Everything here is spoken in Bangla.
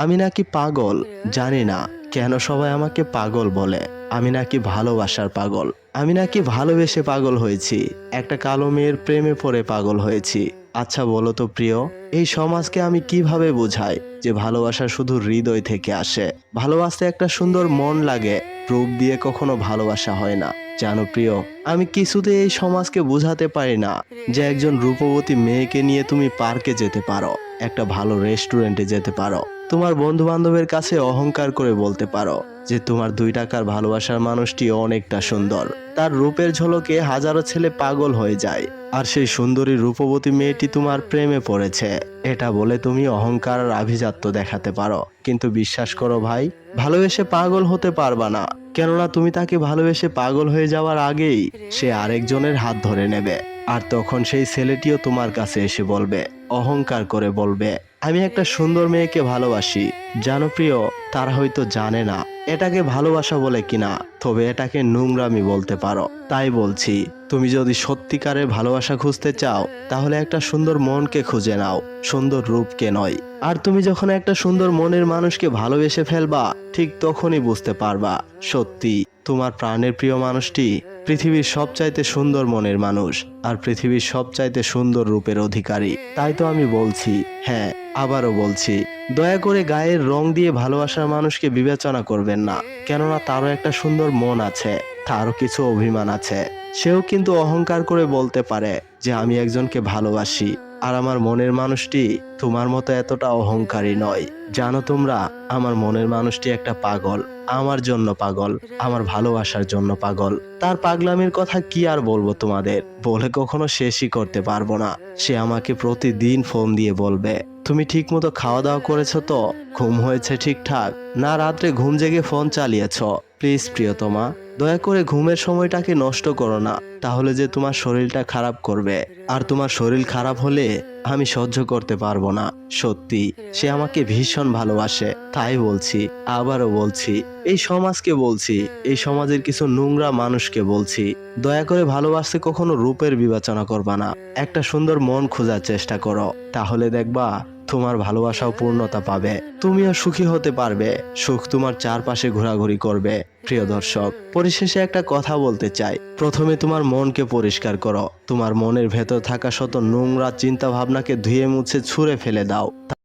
আমি নাকি পাগল? জানি না। কেন সবাই আমাকে পাগল বলে? আমি নাকি ভালোবাসার পাগল। আমি নাকি ভালোবেসে পাগল হয়েছি। একটা কালো মেয়ের প্রেমে পড়ে পাগল হয়েছি। আচ্ছা বলো তো প্রিয়, এই সমাজকে আমি কীভাবে বোঝাই যে ভালোবাসা শুধু হৃদয় থেকে আসে? ভালোবাসতে একটা সুন্দর মন লাগে। রূপ দিয়ে কখনো ভালোবাসা হয় না। জানো প্রিয়, আমি কিছুতে এই সমাজকে বোঝাতে পারি না যে একজন রূপবতী মেয়েকে নিয়ে তুমি পার্কে যেতে পারো, একটা ভালো রেস্টুরেন্টে যেতে পারো। তোমার বন্ধু বান্ধবের কাছে অহংকার করে বলতে পারো যে তোমার দুই টাকার ভালোবাসার মানুষটি অনেকটা সুন্দর। তার রূপের ঝলকে হাজারো ছেলে পাগল হয়ে যায়, আর সেই সুন্দরী রূপবতী মেয়েটি তোমার প্রেমে পড়েছে। এটা বলে তুমি অহংকার আর আভিজাত্য দেখাতে পারো। কিন্তু বিশ্বাস করো ভাই, ভালোবেসে পাগল হতে পারবা না। কেননা তুমি তাকে ভালোবেসে পাগল হয়ে যাওয়ার আগেই সে আরেকজনের হাত ধরে নেবে। আর তখন সেই ছেলেটিও তোমার কাছে এসে বলবে, অহংকার করে বলবে, আমি একটা সুন্দর মেয়েকে ভালোবাসি। জানো প্রিয়, তারা হয়তো জানে না, এটাকে ভালোবাসা বলে কিনা, তবে এটাকে নোংরামি বলতে পারো। তাই বলছি, তুমি যদি সত্যিকারের ভালোবাসা খুঁজতে চাও, তাহলে একটা সুন্দর মনকে খুঁজে নাও, সুন্দর রূপকে নয়। আর তুমি যখন একটা সুন্দর মনের মানুষকে ভালোবেসে ফেলবা, ঠিক তখনই বুঝতে পারবা, সত্যি, তোমার প্রাণের প্রিয় মানুষটি পৃথিবীর সবচাইতে সুন্দর মনের মানুষ আর পৃথিবীর সবচাইতে সুন্দর রূপের অধিকারী। তাই তো আমি বলছি। হ্যাঁ আবারও বলছি। দয়া করে গায়ের রং দিয়ে ভালোবাসার মানুষকে বিবেচনা করবেন না। কেননা তারও একটা সুন্দর মন আছে, তারও কিছু অভিমান আছে। সেও কিন্তু অহংকার করে বলতে পারে যে আমি একজনকে ভালোবাসি। আর আমার মনের মানুষটি তোমার মতো এতটা অহংকারী নয়। জানো তোমরা, আমার মনের মানুষটি একটা পাগল, আমার জন্য পাগল, আমার ভালোবাসার জন্য পাগল। তার পাগলামির কথা কি আর বলব তোমাদের? বলে কখনো শেষই করতে পারব না। সে আমাকে প্রতিদিন ফোন দিয়ে বলবে, তুমি ঠিকমতো খাওয়া দাওয়া করেছ তো? ঘুম হয়েছে ঠিকঠাক? না রাত্রে ঘুম জেগে ফোন চালিয়েছ? প্লিজ প্রিয়তমা দয়া করে ঘুমের সময়টাকে নষ্ট করো না, তাহলে যে তোমার শরীরটা খারাপ করবে। আর তোমার শরীর খারাপ হলে আমি সহ্য করতে পারব না। সত্যি, সে আমাকে ভীষণ ভালোবাসে, তাই বলছি, আবারও বলছি, এই সমাজকে বলছি, এই সমাজের কিছু নোংরা মানুষকে বলছি, দয়া করে ভালোবাসতে কখনো রূপের বিবেচনা করবা না। একটা সুন্দর মন খোঁজার চেষ্টা করো। তাহলে দেখবা তোমার ভালোবাসাও পূর্ণতা পাবে। তুমিও সুখী হতে পারবে। সুখ তোমার চারপাশে ঘোরাঘুরি করবে। প্রিয় দর্শক, পরিশেষে একটা কথা বলতে চাই। প্রথমে তোমার মনকে পরিষ্কার করো। তোমার মনের ভেতর থাকা শত নোংরা চিন্তা ভাবনাকে ধুয়ে মুছে ছুঁড়ে ফেলে দাও।